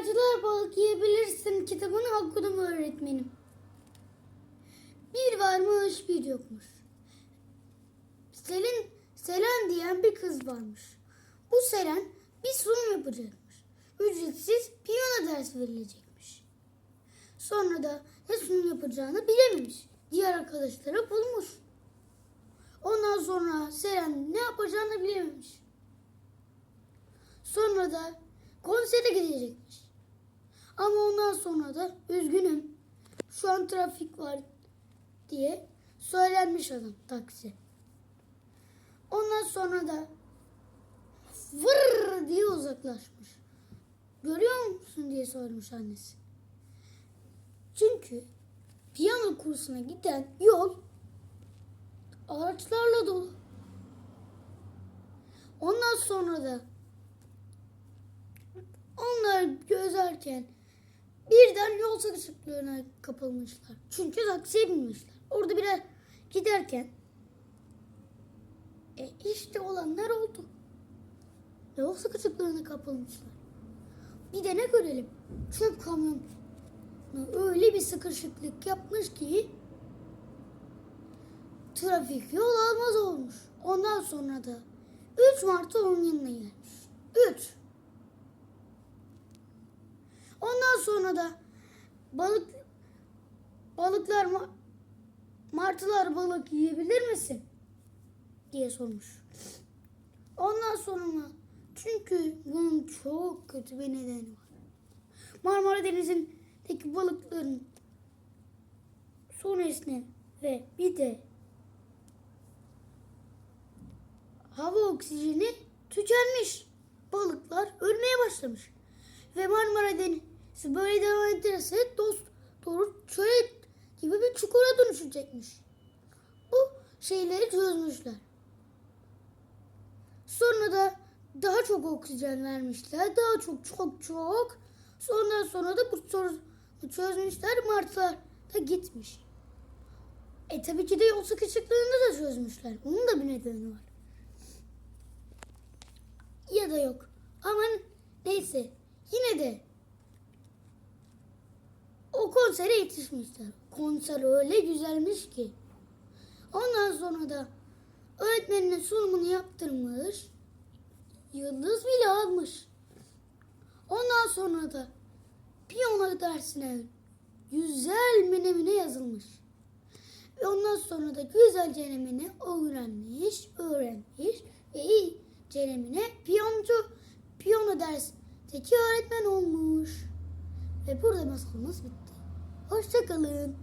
Martılar balık yiyebilirsin kitabını okudum öğretmenim. Bir varmış bir yokmuş. Selin, Selen diyen bir kız varmış. Bu Selen bir sunum yapacakmış. Ücretsiz piyano dersi verilecekmiş. Sonra da ne sunum yapacağını bilememiş. Diğer arkadaşları bulmuş. Ondan sonra Selen ne yapacağını bilememiş. Sonra da konsere gidecekmiş. Ama ondan sonra da üzgünüm şu an trafik var diye söylenmiş adam taksi. Ondan sonra da vır diye uzaklaşmış. Görüyor musun diye sormuş annesi. Çünkü piyano kursuna giden yol araçlarla dolu. Ondan sonra da onlar gözerken birden yol sıkışıklığına kapılmışlar. Çünkü taksiye binmişler. Orada biraz giderken e işte olanlar oldu. Yol sıkışıklığına kapılmışlar. Bir de ne görelim? Çöp kamyonu öyle bir sıkışıklık yapmış ki trafik yol almaz olmuş. Ondan sonra da 3 Mart'ta onun yanına gelmiş. 3. Ondan sonra da balık balıklar ma- martılar balık yiyebilir misin? diye sormuş. Ondan sonra çünkü bunun çok kötü bir nedeni var. Marmara Denizi'ndeki balıkların su nesne ve bir de hava oksijeni tükenmiş. Balıklar ölmeye başlamış. Ve Marmara Denizi böyle devam ederse dost doğru çöl gibi bir çukura dönüşecekmiş. Bu şeyleri çözmüşler. Sonra da daha çok oksijen vermişler. Daha çok çok çok. Ondan sonra da bu sorunu çözmüşler. Martılar da gitmiş. E tabii ki de yol sıkışıklığını da çözmüşler. Onun da bir nedeni var. Ya da yok. Ama neyse. Yine de konsere yetişmişler. Konser öyle güzelmiş ki. Ondan sonra da öğretmenine sunumunu yaptırmış. Yıldız bile almış. Ondan sonra da piyano dersine güzel menemine yazılmış. Ve ondan sonra da güzel cenemini öğrenmiş, öğrenmiş ve iyi cenemine piyoncu, piyano dersteki öğretmen olmuş. Ve burada masalımız bitti. Hoşçakalın.